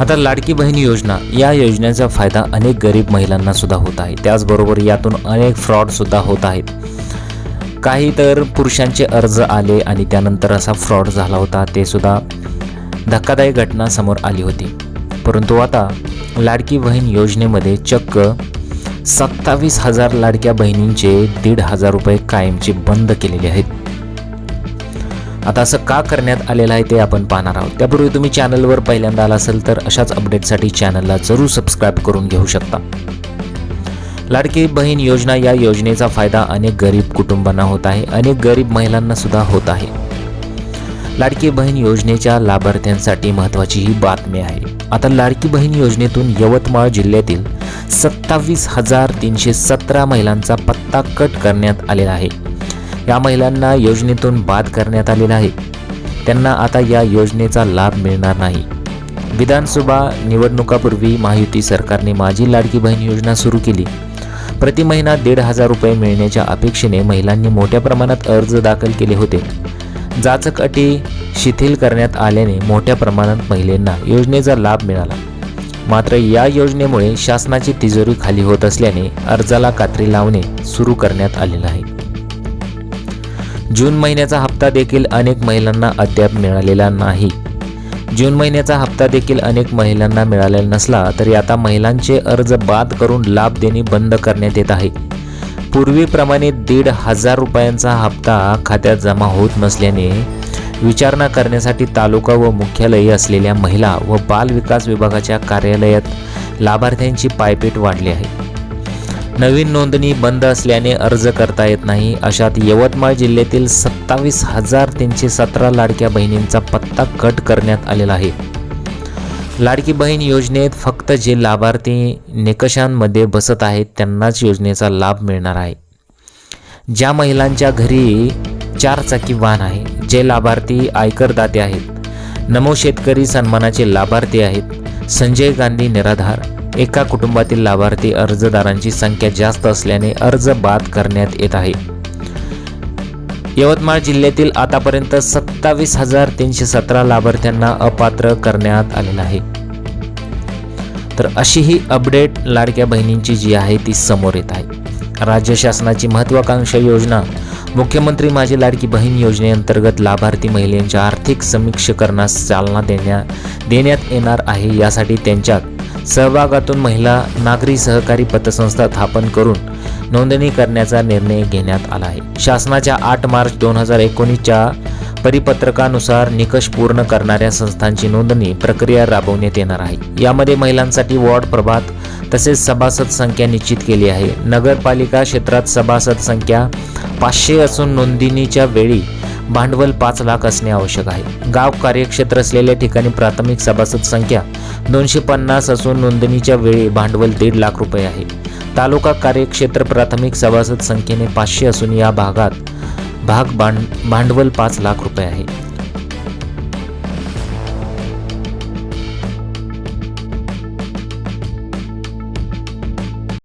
आता लाडकी बहीण योजना या योजनेचा फायदा अनेक गरीब महिलांना सुद्धा होत आहे. त्याचबरोबर यातून अनेक फ्रॉड सुद्धा होत आहेत. काही तर पुरुषांचे अर्ज आले आणि त्यानंतर असा फ्रॉड झाला होता ते सुद्धा धक्कादायक घटना समोर आली होती. परंतु आता लाडकी बहीण योजनेमध्ये चक्क सत्तावीस हजार लाडक्या बहिणींचे दीड हजार रुपये कायमचे बंद केलेले आहेत. आता असं का करण्यात आलेलं आहे ते आपण पाहणार आहोत. त्यापूर्वी तुम्ही चॅनलवर पहिल्यांदा आला असेल तर अशाच अपडेटसाठी चॅनलला जरूर सबस्क्राईब करून घेऊ शकता. लाडकी बहीण योजना या योजनेचा फायदा अनेक गरीब कुटुंबांना होत आहे. अनेक गरीब महिलांना सुद्धा होत आहे. लाडकी बहीण योजनेच्या लाभार्थ्यांसाठी महत्त्वाची ही बातमी आहे. आता लाडकी बहीण योजनेतून यवतमाळ जिल्ह्यातील सत्तावीस हजार तीनशे सतरा महिलांचा पत्ता कट करण्यात आलेला आहे. या महिलांना योजनेतून बाद करण्यात आलेला आहे त्यांना आता या योजनेचा लाभ मिळणार नाही. विधानसभा निवडणुकापूर्वी महायुती सरकारने माझी लाडकी बहीण योजना सुरू केली. प्रति महिना दीड हजार रुपये मिळण्याच्या अपेक्षेने महिलांनी मोठ्या प्रमाणात अर्ज दाखल केले होते. जाचक अटी शिथिल करण्यात आल्याने मोठ्या प्रमाणात महिलांना योजनेचा लाभ मिळाला. मात्र या योजनेमुळे शासनाची तिजोरी खाली होत असल्याने अर्जाला कात्री लावणे सुरू करण्यात आलेलं आहे जून महिन्याचा हप्ता देखील अनेक महिलांना अद्याप मिळालेला नाही. जून महिन्याचा हप्ता देखील अनेक महिलांना मिळालेला नसला तरी आता महिलांचे अर्ज बाद करून लाभ देणे बंद करण्यात येत आहे. पूर्वीप्रमाणे दीड हजार रुपयांचा हप्ता खात्यात जमा होत नसल्याने विचारणा करण्यासाठी तालुका व मुख्यालय असलेल्या महिला व बाल विकास विभागाच्या कार्यालयात लाभार्थ्यांची पायपीट वाढली आहे. नवीन नोंदणी बंद असल्याने अर्ज करता येत नाही. अशात यवतमाळ जिल्ह्यातील सत्तावीस हजार तीनशे सतरा लाडक्या बहिणींचा पत्ता कट करण्यात आलेला आहे. लाडकी बहीण योजनेत फक्त जे लाभार्थी निकषांमध्ये बसत आहेत त्यांनाच योजनेचा लाभ मिळणार आहे. ज्या महिलांच्या घरी चार चाकी वाहन आहे जे लाभार्थी आयकरदाते आहेत नमो शेतकरी सन्मानाचे लाभार्थी आहेत संजय गांधी निराधार एका कुटुंबातील लाभार्थी अर्जदारांची संख्या जास्त असल्याने अर्ज बाद करण्यात येत आहे. यवतमाळ जिल्ह्यातील आतापर्यंत सत्तावीस हजार तीनशे सतरा लाभार्थ्यांना अपात्र करण्यात आलेलं आहे. तर अशी ही अपडेट लाडक्या बहिणींची जी आहे ती समोर येत आहे. राज्य शासनाची महत्त्वाकांक्षा योजना मुख्यमंत्री माझी लाडकी बहीण योजनेअंतर्गत लाभार्थी महिलांच्या आर्थिक समीक्षकरणास चालना देण्या देण्यात येणार आहे यासाठी त्यांच्यात सहभागातून महिला नागरी सहकारी पतसंस्था स्थापन करून नोंदणी करण्याचा निर्णय घेण्यात आला आहे. शासनाच्या आठ मार्च दोन हजार एकोणीसच्या परिपत्रकानुसार निकष पूर्ण करणाऱ्या संस्थांची नोंदणी प्रक्रिया राबवण्यात येणार आहे. यामध्ये महिलांसाठी वॉर्ड प्रभात तसेच सभासद संख्या निश्चित केली आहे. नगरपालिका क्षेत्रात सभासद संख्या पाचशे असून नोंदणीच्या वेळी भांडवल पाच लाख असणे आवश्यक आहे. गाव कार्यक्षेत्र असलेल्या ठिकाणी प्राथमिक सभासद संख्या दोनशे पन्नास असून नोंदणीच्या वेळी भांडवल दीड लाख रुपये आहे. तालुका कार्यक्षेत्र प्राथमिक सभासद संख्येने पाचशे असून या भागात भाग भांड भांडवल पाच लाख रुपये आहे.